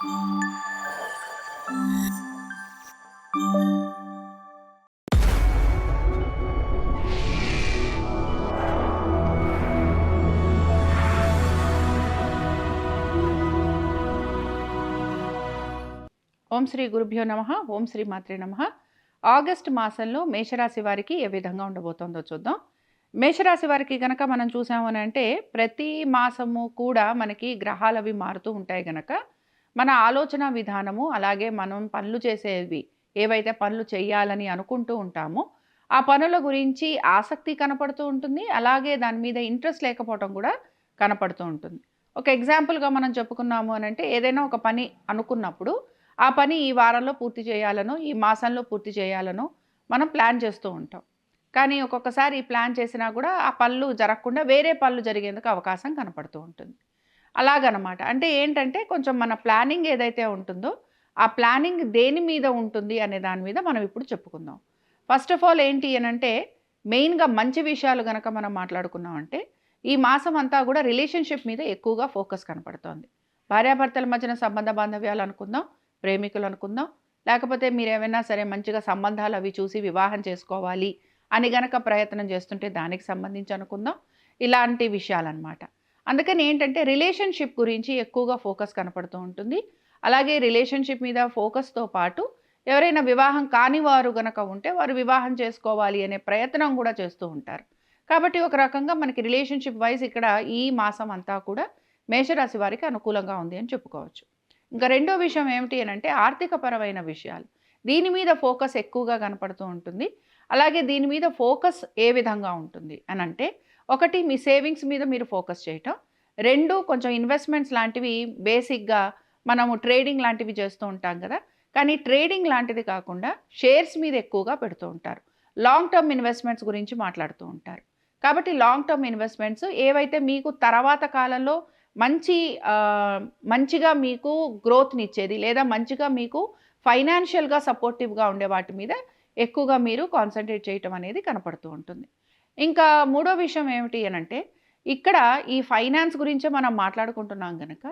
ఓం శ్రీ గురుభ్యో నమ ఓం శ్రీ మాత్రే నమ. ఆగస్ట్ మాసంలో మేషరాశి వారికి ఏ విధంగా ఉండబోతోందో చూద్దాం. మేషరాశి వారికి కనుక మనం చూసామని అంటే ప్రతి మాసము కూడా మనకి గ్రహాలు అవి మారుతూ ఉంటాయి కనుక మన ఆలోచన విధానము అలాగే మనం పనులు చేసేవి ఏవైతే పనులు చేయాలని అనుకుంటూ ఉంటామో ఆ పనుల గురించి ఆసక్తి కనపడుతూ ఉంటుంది. అలాగే దాని మీద ఇంట్రెస్ట్ లేకపోవడం కూడా కనపడుతూ ఉంటుంది. ఒక ఎగ్జాంపుల్గా మనం చెప్పుకున్నాము అని అంటే ఏదైనా ఒక పని అనుకున్నప్పుడు ఆ పని ఈ వారంలో పూర్తి చేయాలనో ఈ మాసంలో పూర్తి చేయాలనో మనం ప్లాన్ చేస్తూ ఉంటాం. కానీ ఒక్కొక్కసారి ప్లాన్ చేసినా కూడా ఆ పనులు జరగకుండా వేరే పనులు జరిగేందుకు అవకాశం కనపడుతూ ఉంటుంది. అలాగనమాట. అంటే ఏంటంటే కొంచెం మన ప్లానింగ్ ఏదైతే ఉంటుందో ఆ ప్లానింగ్ దేని మీద ఉంటుంది అనే దాని మీద మనం ఇప్పుడు చెప్పుకుందాం. ఫస్ట్ ఆఫ్ ఆల్ ఏంటి అని అంటే మెయిన్గా మంచి విషయాలు కనుక మనం మాట్లాడుకున్నామంటే ఈ మాసం అంతా కూడా రిలేషన్షిప్ మీద ఎక్కువగా ఫోకస్ కనపడుతోంది. భార్యాభర్తల మధ్యన సంబంధ బాంధవ్యాలు అనుకుందాం ప్రేమికులు అనుకుందాం లేకపోతే మీరు ఏమైనా సరే మంచిగా సంబంధాలు అవి చూసి వివాహం చేసుకోవాలి అని గనక ప్రయత్నం చేస్తుంటే దానికి సంబంధించి అనుకుందాం. ఇలాంటి విషయాలన్నమాట అందుకని ఏంటంటే రిలేషన్షిప్ గురించి ఎక్కువగా ఫోకస్ కనపడుతూ ఉంటుంది. అలాగే రిలేషన్షిప్ మీద ఫోకస్తో పాటు ఎవరైనా వివాహం కాని వారు గనక ఉంటే వారు వివాహం చేసుకోవాలి అనే ప్రయత్నం కూడా చేస్తూ ఉంటారు. కాబట్టి ఒక రకంగా మనకి రిలేషన్షిప్ వైజ్ ఇక్కడ ఈ మాసం అంతా కూడా మేషరాశి వారికి అనుకూలంగా ఉంది అని చెప్పుకోవచ్చు. ఇంకా రెండో విషయం ఏమిటి అని అంటే ఆర్థికపరమైన విషయాలు. దీని మీద ఫోకస్ ఎక్కువగా కనపడుతూ ఉంటుంది. అలాగే దీని మీద ఫోకస్ ఏ విధంగా ఉంటుంది అని అంటే ఒకటి మీ సేవింగ్స్ మీద మీరు ఫోకస్ చేయటం. రెండు కొంచెం ఇన్వెస్ట్మెంట్స్ లాంటివి బేసిక్గా మనము ట్రేడింగ్ లాంటివి చేస్తూ ఉంటాం కదా. కానీ ట్రేడింగ్ లాంటిది కాకుండా షేర్స్ మీద ఎక్కువగా పెడుతూ ఉంటారు. లాంగ్ టర్మ్ ఇన్వెస్ట్మెంట్స్ గురించి మాట్లాడుతూ ఉంటారు. కాబట్టి లాంగ్ టర్మ్ ఇన్వెస్ట్మెంట్స్ ఏవైతే మీకు తర్వాత కాలంలో మంచి మంచిగా మీకు గ్రోత్ని ఇచ్చేది లేదా మంచిగా మీకు ఫైనాన్షియల్గా సపోర్టివ్గా ఉండే వాటి మీద ఎక్కువగా మీరు కాన్సన్ట్రేట్ చేయటం అనేది కనపడుతూ ఉంటుంది. ఇంకా మూడో విషయం ఏమిటి అని అంటే ఇక్కడ ఈ ఫైనాన్స్ గురించే మనం మాట్లాడుకుంటున్నాం కనుక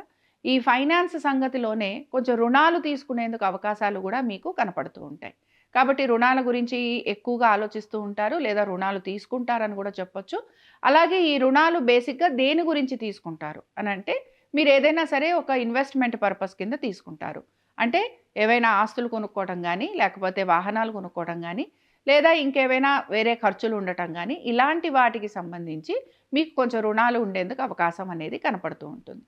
ఈ ఫైనాన్స్ సంగతిలోనే కొంచెం రుణాలు తీసుకునేందుకు అవకాశాలు కూడా మీకు కనపడుతూ ఉంటాయి. కాబట్టి రుణాల గురించి ఎక్కువగా ఆలోచిస్తూ ఉంటారు లేదా రుణాలు తీసుకుంటారని కూడా చెప్పొచ్చు. అలాగే ఈ రుణాలు బేసిక్గా దేని గురించి తీసుకుంటారు అని అంటే మీరు ఏదైనా సరే ఒక ఇన్వెస్ట్మెంట్ పర్పస్ కింద తీసుకుంటారు. అంటే ఏవైనా ఆస్తులు కొనుక్కోవడం కానీ లేకపోతే వాహనాలు కొనుక్కోవడం కానీ లేదా ఇంకేవైనా వేరే ఖర్చులు ఉండటం కానీ ఇలాంటి వాటికి సంబంధించి మీకు కొంచెం రుణాలు ఉండేందుకు అవకాశం అనేది కనపడుతూ ఉంటుంది.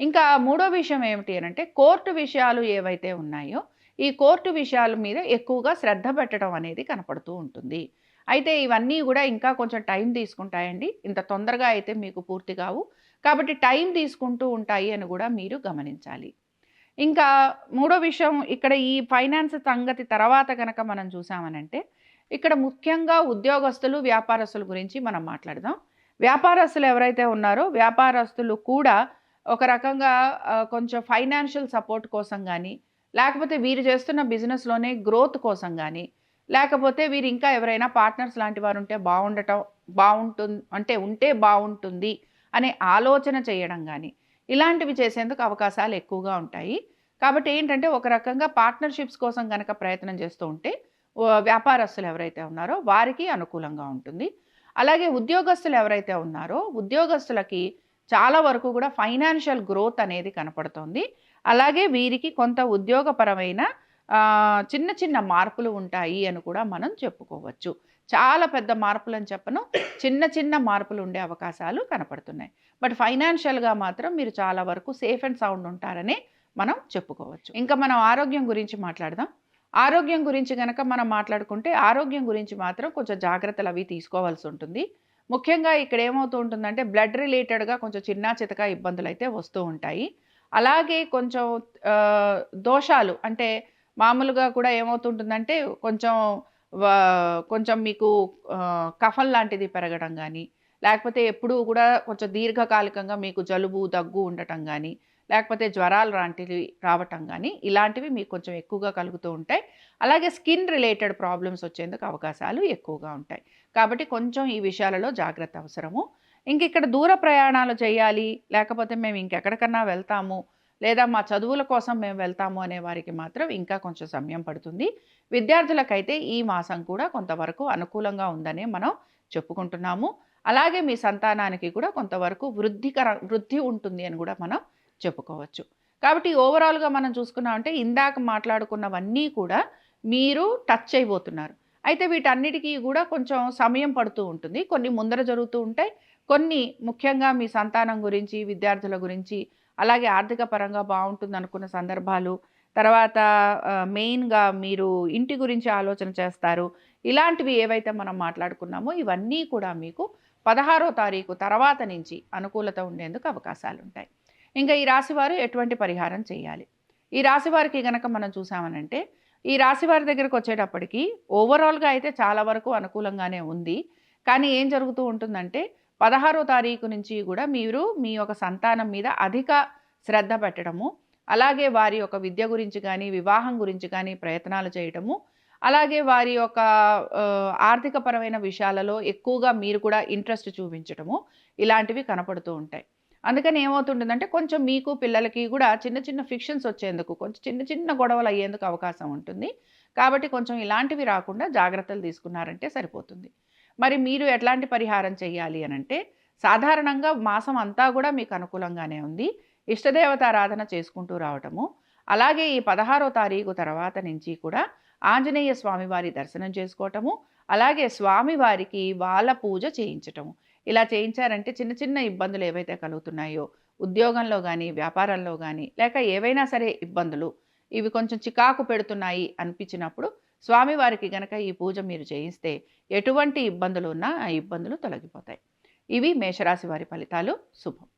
ఇంకా మూడో విషయం ఏమిటి అని అంటే కోర్టు విషయాలు ఏవైతే ఉన్నాయో ఈ కోర్టు విషయాల మీద ఎక్కువగా శ్రద్ధ పెట్టడం అనేది కనపడుతూ ఉంటుంది. అయితే ఇవన్నీ కూడా ఇంకా కొంచెం టైం తీసుకుంటాయండి. ఇంత తొందరగా అయితే మీకు పూర్తి కావు. కాబట్టి టైం తీసుకుంటూ ఉంటాయి అని కూడా మీరు గమనించాలి. ఇంకా మూడో విషయం ఇక్కడ ఈ ఫైనాన్స్ సంగతి తర్వాత కనుక మనం చూసామనంటే ఇక్కడ ముఖ్యంగా ఉద్యోగస్తులు వ్యాపారస్తుల గురించి మనం మాట్లాడదాం. వ్యాపారస్తులు ఎవరైతే ఉన్నారో వ్యాపారస్తులు కూడా ఒక రకంగా కొంచెం ఫైనాన్షియల్ సపోర్ట్ కోసం కానీ లేకపోతే వీరు చేస్తున్న బిజినెస్లోనే గ్రోత్ కోసం కానీ లేకపోతే వీరు ఇంకా ఎవరైనా పార్ట్నర్స్ లాంటి వారు ఉంటే బాగుండటం బాగుంటుంది అంటే ఉంటే బాగుంటుంది అనే ఆలోచన చేయడం కానీ ఇలాంటివి చేసేందుకు అవకాశాలు ఎక్కువగా ఉంటాయి. కాబట్టి ఏంటంటే ఒక రకంగా పార్ట్నర్షిప్స్ కోసం కనుక ప్రయత్నం చేస్తూ ఉంటే వ్యాపారస్తులు ఎవరైతే ఉన్నారో వారికి అనుకూలంగా ఉంటుంది. అలాగే ఉద్యోగస్తులు ఎవరైతే ఉన్నారో ఉద్యోగస్తులకి చాలా వరకు కూడా ఫైనాన్షియల్ గ్రోత్ అనేది కనపడుతోంది. అలాగే వీరికి కొంత ఉద్యోగపరమైన చిన్న చిన్న మార్పులు ఉంటాయి అని కూడా మనం చెప్పుకోవచ్చు. చాలా పెద్ద మార్పులు అని చెప్పను చిన్న చిన్న మార్పులు ఉండే అవకాశాలు కనపడుతున్నాయి. బట్ ఫైనాన్షియల్గా మాత్రం మీరు చాలా వరకు సేఫ్ అండ్ సౌండ్ ఉంటారని మనం చెప్పుకోవచ్చు. ఇంకా మనం ఆరోగ్యం గురించి మాట్లాడదాం. ఆరోగ్యం గురించి కనుక మనం మాట్లాడుకుంటే ఆరోగ్యం గురించి మాత్రం కొంచెం జాగ్రత్తలు అవి తీసుకోవాల్సి ఉంటుంది. ముఖ్యంగా ఇక్కడ ఏమవుతూ ఉంటుందంటే బ్లడ్ రిలేటెడ్గా కొంచెం చిన్న చితక ఇబ్బందులు అయితే వస్తూ ఉంటాయి. అలాగే కొంచెం దోషాలు అంటే మామూలుగా కూడా ఏమవుతుంటుందంటే కొంచెం కొంచెం మీకు కఫం లాంటిది పెరగడం కానీ లేకపోతే ఎప్పుడూ కూడా కొంచెం దీర్ఘకాలికంగా మీకు జలుబు దగ్గు ఉండటం కానీ లేకపోతే జ్వరాలు లాంటివి రావటం కానీ ఇలాంటివి మీకు కొంచెం ఎక్కువగా కలుగుతూ ఉంటాయి. అలాగే స్కిన్ రిలేటెడ్ ప్రాబ్లమ్స్ వచ్చేందుకు అవకాశాలు ఎక్కువగా ఉంటాయి. కాబట్టి కొంచెం ఈ విషయాలలో జాగ్రత్త అవసరము. ఇంక ఇక్కడ దూర ప్రయాణాలు చేయాలి లేకపోతే మేము ఇంకెక్కడికన్నా వెళ్తాము లేదా మా చదువుల కోసం మేము వెళ్తాము అనే వారికి మాత్రం ఇంకా కొంచెం సమయం పడుతుంది. విద్యార్థులకైతే ఈ మాసం కూడా కొంతవరకు అనుకూలంగా ఉందనే మనం చెప్పుకుంటున్నాము. అలాగే మీ సంతానానికి కూడా కొంతవరకు వృద్ధికర వృద్ధి ఉంటుంది అని కూడా మనం చెప్పుకోవచ్చు. కాబట్టి ఓవరాల్గా మనం చూసుకున్నామంటే ఇందాక మాట్లాడుకున్నవన్నీ కూడా మీరు టచ్ అయిపోతున్నారు. అయితే వీటన్నిటికీ కూడా కొంచెం సమయం పడుతూ ఉంటుంది. కొన్ని ముందర జరుగుతూ ఉంటాయి. కొన్ని ముఖ్యంగా మీ సంతానం గురించి విద్యార్థుల గురించి అలాగే ఆర్థిక పరంగా బాగుంటుంది అనుకున్న సందర్భాలు తర్వాత మెయిన్గా మీరు ఇంటి గురించి ఆలోచన చేస్తారు. ఇలాంటివి ఏవైతే మనం మాట్లాడుకున్నామో ఇవన్నీ కూడా మీకు పదహారో తారీఖు తర్వాత నుంచి అనుకూలత ఉండేందుకు అవకాశాలు ఉంటాయి ఇంకా ఈ రాశివారు ఎటువంటి పరిహారం చేయాలి? ఈ రాశి వారికి గనక మనం చూసామనంటే ఈ రాశి వారి దగ్గరకు వచ్చేటప్పటికి ఓవరాల్గా అయితే చాలా వరకు అనుకూలంగానే ఉంది. కానీ ఏం జరుగుతూ ఉంటుందంటే పదహారో తారీఖు నుంచి కూడా మీరు మీ యొక్క సంతానం మీద అధిక శ్రద్ధ పెట్టడము అలాగే వారి యొక్క విద్య గురించి కానీ వివాహం గురించి కానీ ప్రయత్నాలు చేయటము అలాగే వారి యొక్క ఆర్థికపరమైన విషయాలలో ఎక్కువగా మీరు కూడా ఇంట్రెస్ట్ చూపించటము ఇలాంటివి కనపడుతూ ఉంటాయి. అందుకని ఏమవుతుంటుందంటే కొంచెం మీకు పిల్లలకి కూడా చిన్న చిన్న ఫిక్షన్స్ వచ్చేందుకు కొంచెం చిన్న చిన్న గొడవలు అయ్యేందుకు అవకాశం ఉంటుంది. కాబట్టి కొంచెం ఇలాంటివి రాకుండా జాగ్రత్తలు తీసుకున్నారంటే సరిపోతుంది. మరి మీరు ఎట్లాంటి పరిహారం చేయాలి అని అంటే సాధారణంగా మాసం అంతా కూడా మీకు అనుకూలంగానే ఉంది. ఇష్టదేవతారాధన చేసుకుంటూ రావటము. అలాగే ఈ పదహారో తారీఖు తర్వాత నుంచి కూడా ఆంజనేయ స్వామివారి దర్శనం చేసుకోవటము. అలాగే స్వామివారికి వాళ్ళ పూజ చేయించటము. ఇలా చేయించారంటే చిన్న చిన్న ఇబ్బందులు ఏవైతే కలుగుతున్నాయో ఉద్యోగంలో కానీ వ్యాపారంలో కానీ లేక ఏవైనా సరే ఇబ్బందులు ఇవి కొంచెం చికాకు పెడుతున్నాయి అనిపించినప్పుడు స్వామివారికి గనక ఈ పూజ మీరు చేయిస్తే ఎటువంటి ఇబ్బందులు ఉన్నా ఆ ఇబ్బందులు తొలగిపోతాయి. ఇవి మేషరాశి వారి ఫలితాలు. శుభం.